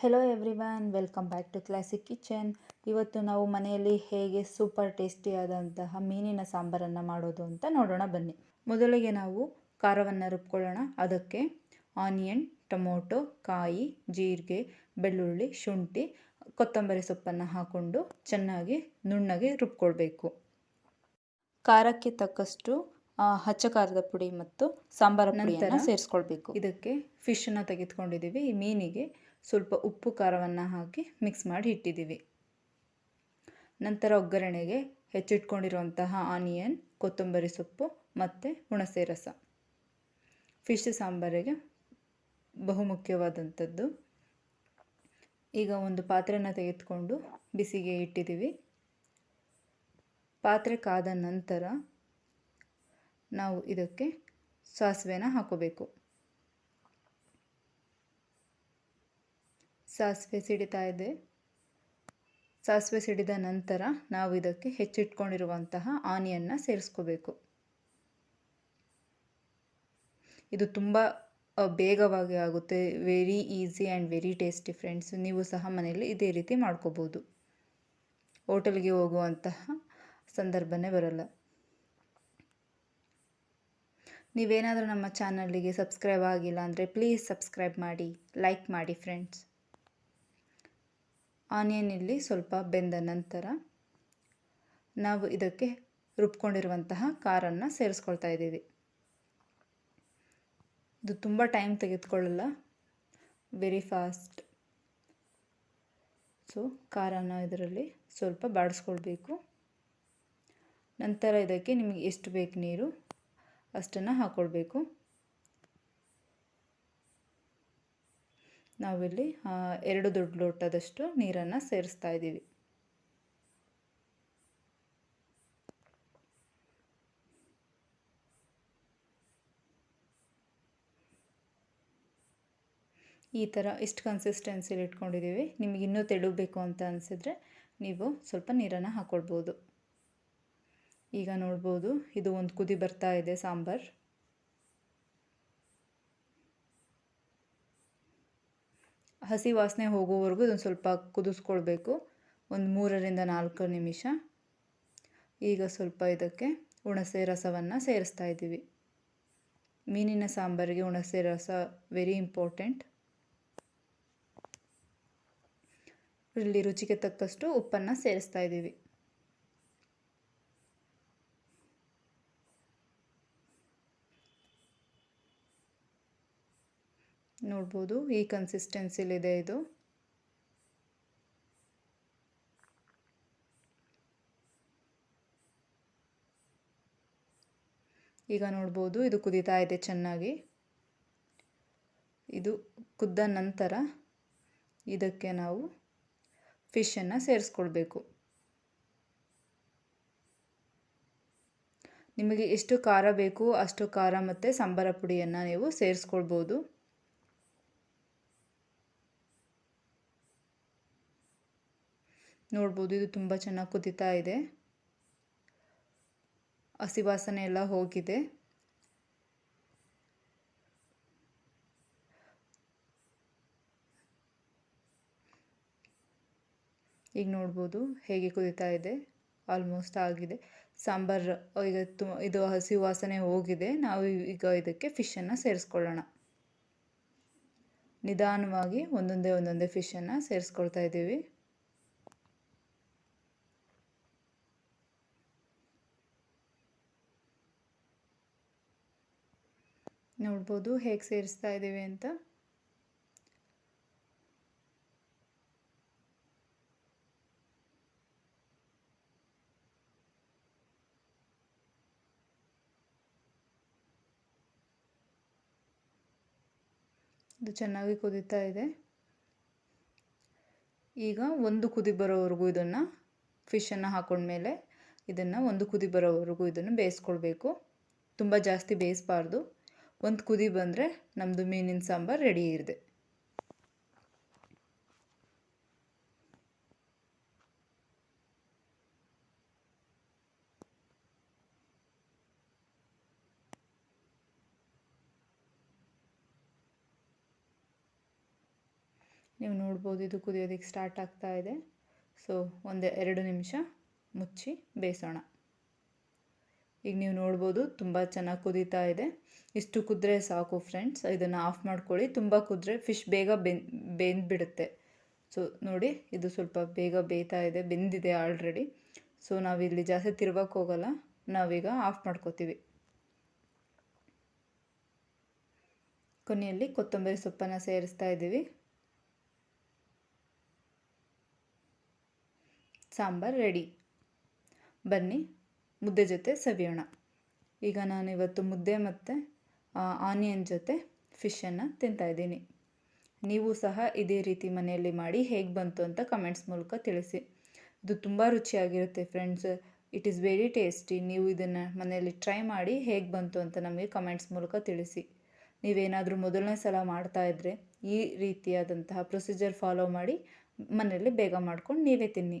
Hello everyone welcome back to Classic Kitchen ಇವತ್ತು ನಾವು ಮನೆಯಲ್ಲಿ ಹೇಗೆ ಸೂಪರ್ ಟೇಸ್ಟಿ ಆದಂತಹ ಮೀನಿನ ಸಾಂಬಾರನ್ನು ಮಾಡೋದು ಅಂತ ನೋಡೋಣ ಬನ್ನಿ. ಮೊದಲಿಗೆ ನಾವು ಖಾರವನ್ನು ರುಬ್ಕೊಳ್ಳೋಣ. ಅದಕ್ಕೆ ಆನಿಯನ್ ಟೊಮೊಟೊ ಕಾಯಿ ಜೀರಿಗೆ ಬೆಳ್ಳುಳ್ಳಿ ಶುಂಠಿ ಕೊತ್ತಂಬರಿ ಸೊಪ್ಪನ್ನು ಹಾಕ್ಕೊಂಡು ಚೆನ್ನಾಗಿ ನುಣ್ಣಗೆ ರುಬ್ಕೊಳ್ಬೇಕು. ಖಾರಕ್ಕೆ ತಕ್ಕಷ್ಟು ಹಚ್ಚ ಖಾರದ ಪುಡಿ ಮತ್ತು ಸಾಂಬಾರ ಪುಡಿಯನ್ನು ಸೇರಿಸ್ಕೊಳ್ಬೇಕು. ಇದಕ್ಕೆ ಫಿಶನ್ನು ತೆಗೆದುಕೊಂಡಿದ್ದೀವಿ. ಈ ಮೀನಿಗೆ ಸ್ವಲ್ಪ ಉಪ್ಪು ಖಾರವನ್ನು ಹಾಕಿ ಮಿಕ್ಸ್ ಮಾಡಿ ಇಟ್ಟಿದ್ದೀವಿ. ನಂತರ ಒಗ್ಗರಣೆಗೆ ಹೆಚ್ಚಿಟ್ಕೊಂಡಿರುವಂತಹ ಆನಿಯನ್ ಕೊತ್ತಂಬರಿ ಸೊಪ್ಪು ಮತ್ತು ಹುಣಸೆ ರಸ. ಫಿಶ್ ಸಾಂಬಾರಿಗೆ ಬಹುಮುಖ್ಯವಾದಂಥದ್ದು. ಈಗ ಒಂದು ಪಾತ್ರೆನ ತೆಗೆದುಕೊಂಡು ಬಿಸಿಗೆ ಇಟ್ಟಿದ್ದೀವಿ. ಪಾತ್ರೆ ಕಾದ ನಂತರ ನಾವು ಇದಕ್ಕೆ ಸಾಸಿವೆನ ಹಾಕೋಬೇಕು. ಸಾಸಿವೆ ಸಿಡಿತಾ ಇದೆ. ಸಾಸಿವೆ ಸಿಡಿದ ನಂತರ ನಾವು ಇದಕ್ಕೆ ಹೆಚ್ಚಿಟ್ಕೊಂಡಿರುವಂತಹ ಆನಿಯನ್ನ ಸೇರಿಸ್ಕೋಬೇಕು. ಇದು ತುಂಬ ಬೇಗವಾಗಿ ಆಗುತ್ತೆ. Very easy and very tasty friends ನೀವು ಸಹ ಮನೆಯಲ್ಲಿ ಇದೇ ರೀತಿ ಮಾಡ್ಕೋಬೋದು. ಹೋಟೆಲ್ಗೆ ಹೋಗುವಂತಹ ಸಂದರ್ಭನೇ ಬರಲ್ಲ. ನೀವೇನಾದರೂ ನಮ್ಮ ಚಾನಲ್ಲಿಗೆ ಸಬ್ಸ್ಕ್ರೈಬ್ ಆಗಿಲ್ಲ ಅಂದರೆ ಪ್ಲೀಸ್ ಸಬ್ಸ್ಕ್ರೈಬ್ ಮಾಡಿ ಲೈಕ್ ಮಾಡಿ ಫ್ರೆಂಡ್ಸ್ ಆನಿಯನ್ ಇಲ್ಲಿ ಸ್ವಲ್ಪ ಬೆಂದ ನಂತರ ನಾವು ಇದಕ್ಕೆ ರುಬ್ಕೊಂಡಿರುವಂತಹ ಕಾರನ್ನು ಸೇರಿಸ್ಕೊಳ್ತಾ ಇದ್ದೀವಿ. ಇದು ತುಂಬ ಟೈಮ್ ತೆಗೆದುಕೊಳ್ಳಲ್ಲ. ವೆರಿ ಫಾಸ್ಟ್ ಸೊ ಖಾರನ ಇದರಲ್ಲಿ ಸ್ವಲ್ಪ ಬಾಡಿಸ್ಕೊಳ್ಬೇಕು. ನಂತರ ಇದಕ್ಕೆ ನಿಮಗೆ ಎಷ್ಟು ಬೇಕು ನೀರು ಅಷ್ಟನ್ನು ಹಾಕ್ಕೊಳ್ಬೇಕು ನಾವಿಲ್ಲಿ ಎರಡು ದೊಡ್ಡ ಲೋಟದಷ್ಟು ನೀರನ್ನು ಸೇರಿಸ್ತಾ ಇದ್ದೀವಿ. ಈ ಥರ ಇಷ್ಟು ಕನ್ಸಿಸ್ಟೆನ್ಸಿಲಿ ಇಟ್ಕೊಂಡಿದ್ದೀವಿ. ನಿಮಗೆ ಇನ್ನೂ ತೆಳುಬೇಕು ಅಂತ ಅನಿಸಿದ್ರೆ ನೀವು ಸ್ವಲ್ಪ ನೀರನ್ನು ಹಾಕ್ಕೊಳ್ಬೋದು ಈಗ ನೋಡ್ಬೋದು, ಇದು ಒಂದು ಕುದಿ ಬರ್ತಾ ಇದೆ ಸಾಂಬಾರ್. ಹಸಿ ವಾಸನೆ ಹೋಗೋವರೆಗೂ ಇದೊಂದು ಸ್ವಲ್ಪ ಕುದಿಸ್ಕೊಳ್ಬೇಕು. ಒಂದು ಮೂರರಿಂದ ನಾಲ್ಕು ನಿಮಿಷ. ಈಗ ಸ್ವಲ್ಪ ಇದಕ್ಕೆ ಹುಣಸೆ ರಸವನ್ನು ಸೇರಿಸ್ತಾ ಇದ್ದೀವಿ. ಮೀನಿನ ಸಾಂಬಾರಿಗೆ ಹುಣಸೆ ರಸ ವೆರಿ ಇಂಪಾರ್ಟೆಂಟ್ ಇಲ್ಲಿ ರುಚಿಗೆ ತಕ್ಕಷ್ಟು ಉಪ್ಪನ್ನು ಸೇರಿಸ್ತಾ ಇದ್ದೀವಿ. ನೋಡ್ಬೋದು. ಈ ಕನ್ಸಿಸ್ಟೆನ್ಸಿಲಿದೆ ಇದು ಈಗ ನೋಡ್ಬೋದು, ಇದು ಕುದೀತಾ ಇದೆ ಚೆನ್ನಾಗಿ. ಇದು ಕುದ್ದ ನಂತರ ಇದಕ್ಕೆ ನಾವು ಫಿಶನ್ನು ಸೇರಿಸ್ಕೊಳ್ಬೇಕು. ನಿಮಗೆ ಎಷ್ಟು ಖಾರ ಬೇಕು, ಅಷ್ಟು ಖಾರ ಮತ್ತು ಸಾಂಬಾರ ಪುಡಿಯನ್ನು ನೀವು ಸೇರಿಸ್ಕೊಳ್ಬೋದು. ನೋಡ್ಬೋದು, ಇದು ತುಂಬ ಚೆನ್ನಾಗಿ ಕುದೀತಾ ಇದೆ. ಹಸಿ ವಾಸನೆ ಎಲ್ಲ ಹೋಗಿದೆ. ಈಗ ನೋಡ್ಬೋದು ಹೇಗೆ ಕುದೀತಾ ಇದೆ. ಆಲ್ಮೋಸ್ಟ್ ಆಗಿದೆ. ಸಾಂಬಾರು, ಈಗ ತು, ಇದು ಹಸಿ ವಾಸನೆ ಹೋಗಿದೆ. ನಾವು ಈಗ ಇದಕ್ಕೆ ಫಿಶನ್ನು ಸೇರಿಸ್ಕೊಳ್ಳೋಣ. ನಿಧಾನವಾಗಿ ಒಂದೊಂದೇ ಒಂದೊಂದೇ ಫಿಶನ್ನು ಸೇರಿಸ್ಕೊಳ್ತಾ ಇದ್ದೀವಿ. ನೋಡ್ಬೋದು ಹೇಗೆ ಸೇರಿಸ್ತಾ ಇದ್ದೀವಿ ಅಂತ. ಇದು ಚೆನ್ನಾಗಿ ಕುದೀತಾ ಇದೆ. ಈಗ ಒಂದು ಕುದಿ ಬರೋವರೆಗೂ ಇದನ್ನು ಫಿಶನ್ನು ಹಾಕೊಂಡ್ಮೇಲೆ ಇದನ್ನು ಒಂದು ಕುದಿ ಬರೋವರೆಗೂ ಇದನ್ನು ಬೇಯಿಸ್ಕೊಳ್ಬೇಕು. ತುಂಬ ಜಾಸ್ತಿ ಬೇಯಿಸಬಾರ್ದು. ಒಂದು ಕುದಿ ಬಂದರೆ ನಮ್ಮದು ಮೀನಿನ ಸಾಂಬಾರು ರೆಡಿ ಇರಿದೆ. ನೀವು ನೋಡ್ಬೋದು ಇದು ಕುದಿಯೋದಕ್ಕೆ ಸ್ಟಾರ್ಟ್ ಆಗ್ತಾ ಇದೆ. ಸೊ ಒಂದು ಎರಡು ನಿಮಿಷ ಮುಚ್ಚಿ ಬೇಯಿಸೋಣ. ಈಗ ನೀವು ನೋಡ್ಬೋದು ತುಂಬ ಚೆನ್ನಾಗಿ ಕುದೀತಾ ಇದೆ. ಇಷ್ಟು ಕುದ್ರೆ ಸಾಕು ಫ್ರೆಂಡ್ಸ್ ಇದನ್ನು ಆಫ್ ಮಾಡ್ಕೊಳ್ಳಿ. ತುಂಬ ಕುದ್ರೆ ಫಿಶ್ ಬೇಗ ಬೆನ್, ಬೆಂದ್ಬಿಡುತ್ತೆ. ಸೊ ನೋಡಿ, ಇದು ಸ್ವಲ್ಪ ಬೇಗ ಬೇಯ್ತಾ ಇದೆ, ಬೆಂದಿದೆ ಆಲ್ರೆಡಿ ಸೊ ನಾವಿಲ್ಲಿ ಜಾಸ್ತಿ ತಿರ್ಗಕ್ಕೆ ಹೋಗಲ್ಲ, ನಾವೀಗ ಆಫ್ ಮಾಡ್ಕೋತೀವಿ. ಕೊನೆಯಲ್ಲಿ ಕೊತ್ತಂಬರಿ ಸೊಪ್ಪನ್ನು ಸೇರಿಸ್ತಾ ಇದ್ದೀವಿ. ಸಾಂಬಾರು ರೆಡಿ ಬನ್ನಿ. ಮುದ್ದೆ ಜೊತೆ ಸವಿಯೋಣ. ಈಗ ನಾನು ಇವತ್ತು ಮುದ್ದೆ ಮತ್ತು ಆನಿಯನ್ ಜೊತೆ ಫಿಶನ್ನು ತಿಂತಾಯಿದ್ದೀನಿ ನೀವು ಸಹ ಇದೇ ರೀತಿ ಮನೆಯಲ್ಲಿ ಮಾಡಿ ಹೇಗೆ ಬಂತು ಅಂತ ಕಮೆಂಟ್ಸ್ ಮೂಲಕ ತಿಳಿಸಿ. ಇದು ತುಂಬ ರುಚಿಯಾಗಿರುತ್ತೆ friends it is very tasty ನೀವು ಇದನ್ನು ಮನೆಯಲ್ಲಿ ಟ್ರೈ ಮಾಡಿ ಹೇಗೆ ಬಂತು ಅಂತ ನಮಗೆ ಕಮೆಂಟ್ಸ್ ಮೂಲಕ ತಿಳಿಸಿ. ನೀವೇನಾದರೂ ಮೊದಲನೇ ಸಲ ಮಾಡ್ತಾ ಇದ್ದರೆ ಈ ರೀತಿಯಾದಂತಹ ಪ್ರೊಸೀಜರ್ ಫಾಲೋ ಮಾಡಿ ಮನೆಯಲ್ಲಿ ಬೇಗ ಮಾಡ್ಕೊಂಡು ನೀವೇ ತಿನ್ನಿ.